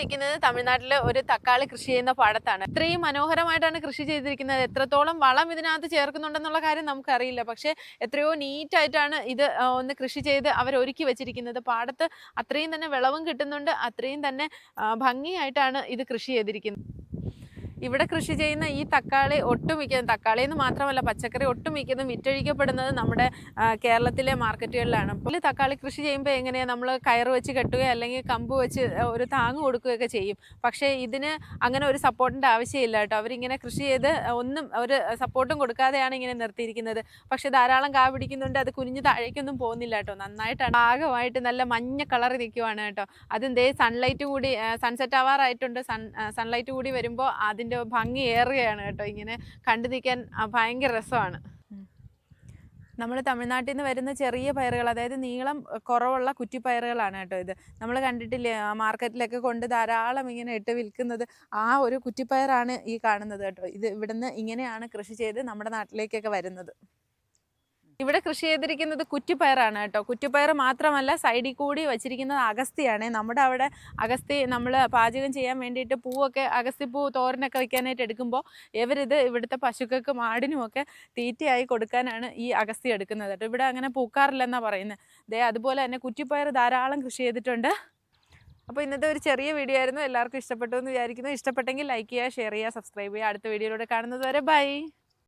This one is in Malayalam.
നിൽക്കുന്നത് തമിഴ്നാട്ടിലെ ഒരു തക്കാളി കൃഷി ചെയ്യുന്ന പാടത്താണ്. ഇത്രയും മനോഹരമായിട്ടാണ് കൃഷി ചെയ്തിരിക്കുന്നത്. എത്രത്തോളം വളം ഇതിനകത്ത് ചേർക്കുന്നുണ്ടെന്നുള്ള കാര്യം നമുക്കറിയില്ല. പക്ഷേ എത്രയോ നീറ്റായിട്ടാണ് ഇത് ഒന്ന് കൃഷി ചെയ്ത് അവർ ഒരുക്കി വെച്ചിരിക്കുന്നത്. പാടത്ത് അത്രയും തന്നെ വിളവും കിട്ടുന്നുണ്ട്. അത്രയും തന്നെ ഭംഗിയായിട്ടാണ് ഇത് കൃഷി ചെയ്തിരിക്കുന്നത്. ഇവിടെ കൃഷി ചെയ്യുന്ന ഈ തക്കാളി ഒട്ടുമിക്ക തക്കാളി എന്ന് മാത്രമല്ല പച്ചക്കറി ഒട്ടുമിക്കതും വിറ്റഴിക്കപ്പെടുന്നത് നമ്മുടെ കേരളത്തിലെ മാർക്കറ്റുകളിലാണ്. പുള്ളി തക്കാളി കൃഷി ചെയ്യുമ്പോൾ എങ്ങനെയാണ് നമ്മൾ കയർ വെച്ച് കെട്ടുകയോ അല്ലെങ്കിൽ കമ്പ് വെച്ച് ഒരു താങ്ങ് കൊടുക്കുകയൊക്കെ ചെയ്യും. പക്ഷേ ഇതിന് അങ്ങനെ ഒരു സപ്പോർട്ടിന്റെ ആവശ്യമില്ല കേട്ടോ. അവരിങ്ങനെ കൃഷി ചെയ്ത് ഒന്നും ഒരു സപ്പോർട്ടും കൊടുക്കാതെയാണ് ഇങ്ങനെ നിർത്തിയിരിക്കുന്നത്. പക്ഷേ ധാരാളം കാ പിടിക്കുന്നുണ്ട് അത് കുനിഞ്ഞ് താഴേക്കൊന്നും പോകുന്നില്ല കേട്ടോ. നന്നായിട്ടാണ് ഭാഗമായിട്ട് നല്ല മഞ്ഞ കളർ നിൽക്കുവാണ് കേട്ടോ. അതും ദേ സൺലൈറ്റ് കൂടി സൺസെറ്റ് ആവാറായിട്ടുണ്ട്. സൺ സൺലൈറ്റ് കൂടി വരുമ്പോൾ അതിന്റെ ഭംഗി ഏറുകയാണ് കേട്ടോ. ഇങ്ങനെ കണ്ടു നിൽക്കാൻ ഭയങ്കര രസമാണ്. നമ്മൾ തമിഴ്നാട്ടിൽ നിന്ന് വരുന്ന ചെറിയ പയറുകൾ അതായത് നീളം കുറവുള്ള കുറ്റിപ്പയറുകളാണ് കേട്ടോ ഇത്. നമ്മൾ കണ്ടിട്ടില്ലേ മാർക്കറ്റിലൊക്കെ കൊണ്ട് ധാരാളം ഇങ്ങനെ ഇട്ട് വിൽക്കുന്നത് ആ ഒരു കുറ്റിപ്പയറാണ് ഈ കാണുന്നത് കേട്ടോ. ഇത് ഇവിടുന്ന് ഇങ്ങനെയാണ് കൃഷി ചെയ്ത് നമ്മുടെ നാട്ടിലേക്കൊക്കെ വരുന്നത്. ഇവിടെ കൃഷി ചെയ്തിരിക്കുന്നത് കുറ്റിപ്പയറാണ് കേട്ടോ. കുറ്റിപ്പയർ മാത്രമല്ല സൈഡിൽ കൂടി വെച്ചിരിക്കുന്നത് അഗസ്തിയാണ് നമ്മുടെ അവിടെ അഗസ്തി നമ്മൾ പാചകം ചെയ്യാൻ വേണ്ടിയിട്ട് പൂവൊക്കെ അഗസ്തിപ്പൂ തോരനൊക്കെ വയ്ക്കാനായിട്ട് എടുക്കുമ്പോൾ ഇവരിത് ഇവിടുത്തെ പശുക്കൾക്കും ആടിനുമൊക്കെ തീറ്റയായി കൊടുക്കാനാണ് ഈ അഗസ്തി എടുക്കുന്നത് കേട്ടോ. ഇവിടെ അങ്ങനെ പൂക്കാറില്ലെന്നാണ് പറയുന്നത്. ദേ അതുപോലെ തന്നെ കുറ്റിപ്പയർ ധാരാളം കൃഷി ചെയ്തിട്ടുണ്ട്. അപ്പോൾ ഇന്നത്തെ ഒരു ചെറിയ വീഡിയോ ആയിരുന്നു. എല്ലാവർക്കും ഇഷ്ടപ്പെട്ടു എന്ന് വിചാരിക്കുന്നു. ഇഷ്ടപ്പെട്ടെങ്കിൽ ലൈക്ക് ചെയ്യുക ഷെയർ ചെയ്യുക സബ്സ്ക്രൈബ് ചെയ്യുക. അടുത്ത വീഡിയോയിലൂടെ കാണുന്നത് വരെ ബൈ